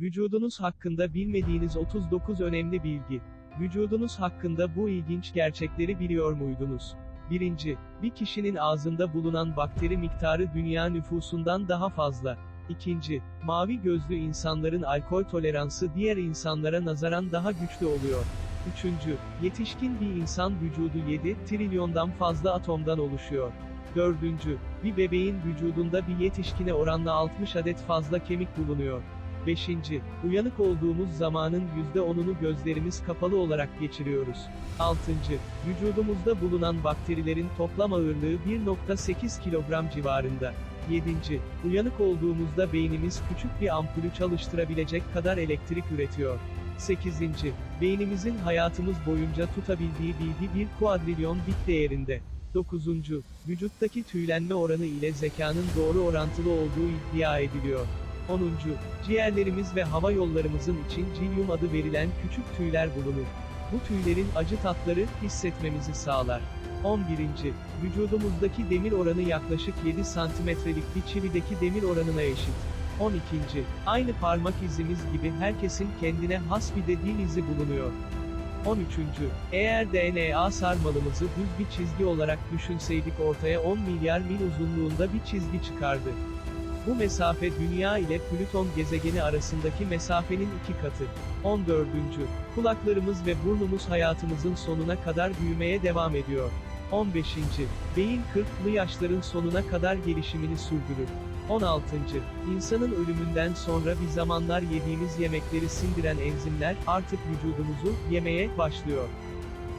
Vücudunuz hakkında bilmediğiniz 39 önemli bilgi. Vücudunuz hakkında bu ilginç gerçekleri biliyor muydunuz? 1. Bir kişinin ağzında bulunan bakteri miktarı dünya nüfusundan daha fazla. 2. Mavi gözlü insanların alkol toleransı diğer insanlara nazaran daha güçlü oluyor. 3. Yetişkin bir insan vücudu 7 trilyondan fazla atomdan oluşuyor. 4. Bir bebeğin vücudunda bir yetişkine oranla 60 adet fazla kemik bulunuyor. 5. Uyanık olduğumuz zamanın %10'unu gözlerimiz kapalı olarak geçiriyoruz. 6. Vücudumuzda bulunan bakterilerin toplam ağırlığı 1.8 kilogram civarında. 7. Uyanık olduğumuzda beynimiz küçük bir ampulü çalıştırabilecek kadar elektrik üretiyor. 8. Beynimizin hayatımız boyunca tutabildiği bilgi 1 kuadrilyon bit değerinde. 9. Vücuttaki tüylenme oranı ile zekanın doğru orantılı olduğu iddia ediliyor. 10. Ciğerlerimiz ve hava yollarımızın için cilyum adı verilen küçük tüyler bulunur. Bu tüylerin acı tatları hissetmemizi sağlar. 11. Vücudumuzdaki demir oranı yaklaşık 7 santimetrelik bir çivideki demir oranına eşit. 12. Aynı parmak izimiz gibi herkesin kendine has bir de dil izi bulunuyor. 13. Eğer DNA sarmalımızı düz bir çizgi olarak düşünseydik ortaya 10 milyar mil uzunluğunda bir çizgi çıkardı. Bu mesafe Dünya ile Plüton gezegeni arasındaki mesafenin iki katı. 14. Kulaklarımız ve burnumuz hayatımızın sonuna kadar büyümeye devam ediyor. 15. Beyin 40'lı yaşların sonuna kadar gelişimini sürdürür. 16. İnsanın ölümünden sonra bir zamanlar yediğimiz yemekleri sindiren enzimler artık vücudumuzu yemeye başlıyor.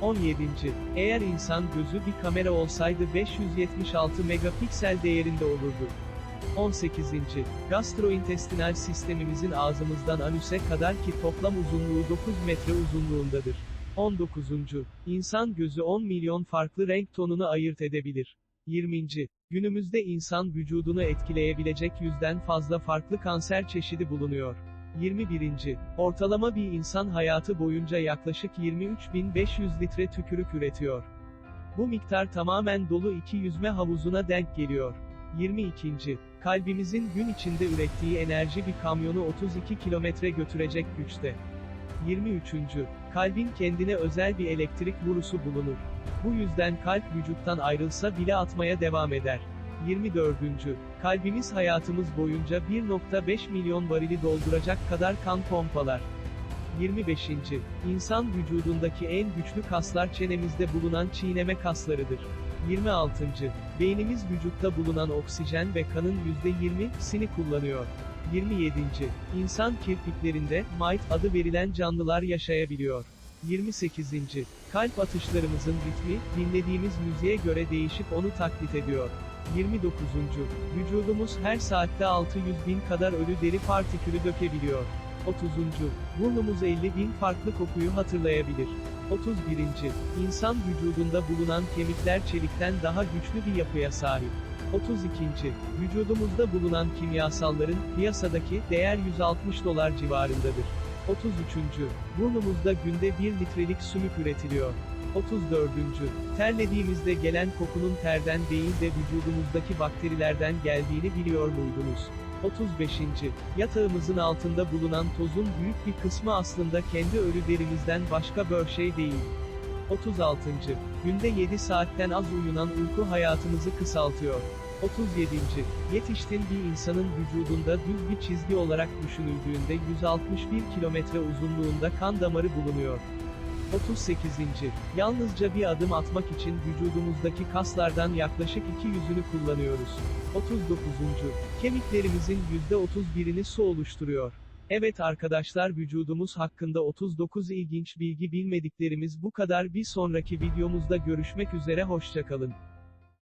17. Eğer insan gözü bir kamera olsaydı 576 megapiksel değerinde olurdu. 18. Gastrointestinal sistemimizin ağzımızdan anüse kadar ki toplam uzunluğu 9 metre uzunluğundadır. 19. İnsan gözü 10 milyon farklı renk tonunu ayırt edebilir. 20. Günümüzde insan vücudunu etkileyebilecek yüzden fazla farklı kanser çeşidi bulunuyor. 21. Ortalama bir insan hayatı boyunca yaklaşık 23.500 litre tükürük üretiyor. Bu miktar tamamen dolu iki yüzme havuzuna denk geliyor. 22. Kalbimizin gün içinde ürettiği enerji bir kamyonu 32 kilometre götürecek güçte. 23. Kalbin kendine özel bir elektrik vurusu bulunur. Bu yüzden kalp vücuttan ayrılsa bile atmaya devam eder. 24. Kalbimiz hayatımız boyunca 1.5 milyon varili dolduracak kadar kan pompalar. 25. İnsan vücudundaki en güçlü kaslar çenemizde bulunan çiğneme kaslarıdır. 26. Beynimiz vücutta bulunan oksijen ve kanın %20'sini kullanıyor. 27. İnsan kirpiklerinde, mite adı verilen canlılar yaşayabiliyor. 28. Kalp atışlarımızın ritmi, dinlediğimiz müziğe göre değişip onu taklit ediyor. 29. Vücudumuz her saatte 600 bin kadar ölü deri partikülü dökebiliyor. 30. Burnumuz 50 bin farklı kokuyu hatırlayabilir. 31. İnsan vücudunda bulunan kemikler çelikten daha güçlü bir yapıya sahip. 32. Vücudumuzda bulunan kimyasalların piyasadaki değer 160 dolar civarındadır. 33. Burnumuzda günde 1 litrelik sümük üretiliyor. 34. Terlediğimizde gelen kokunun terden değil de vücudumuzdaki bakterilerden geldiğini biliyor muydunuz? 35. Yatağımızın altında bulunan tozun büyük bir kısmı aslında kendi ölü derimizden başka bir şey değil. 36. Günde 7 saatten az uyunan uyku hayatımızı kısaltıyor. 37. Yetişkin bir insanın vücudunda düz bir çizgi olarak düşünüldüğünde 161 kilometre uzunluğunda kan damarı bulunuyor. 38. Yalnızca bir adım atmak için vücudumuzdaki kaslardan yaklaşık 200'ünü kullanıyoruz. 39. Kemiklerimizin %31'ini su oluşturuyor. Evet arkadaşlar vücudumuz hakkında 39 ilginç bilgi bilmediklerimiz bu kadar bir sonraki videomuzda görüşmek üzere hoşçakalın.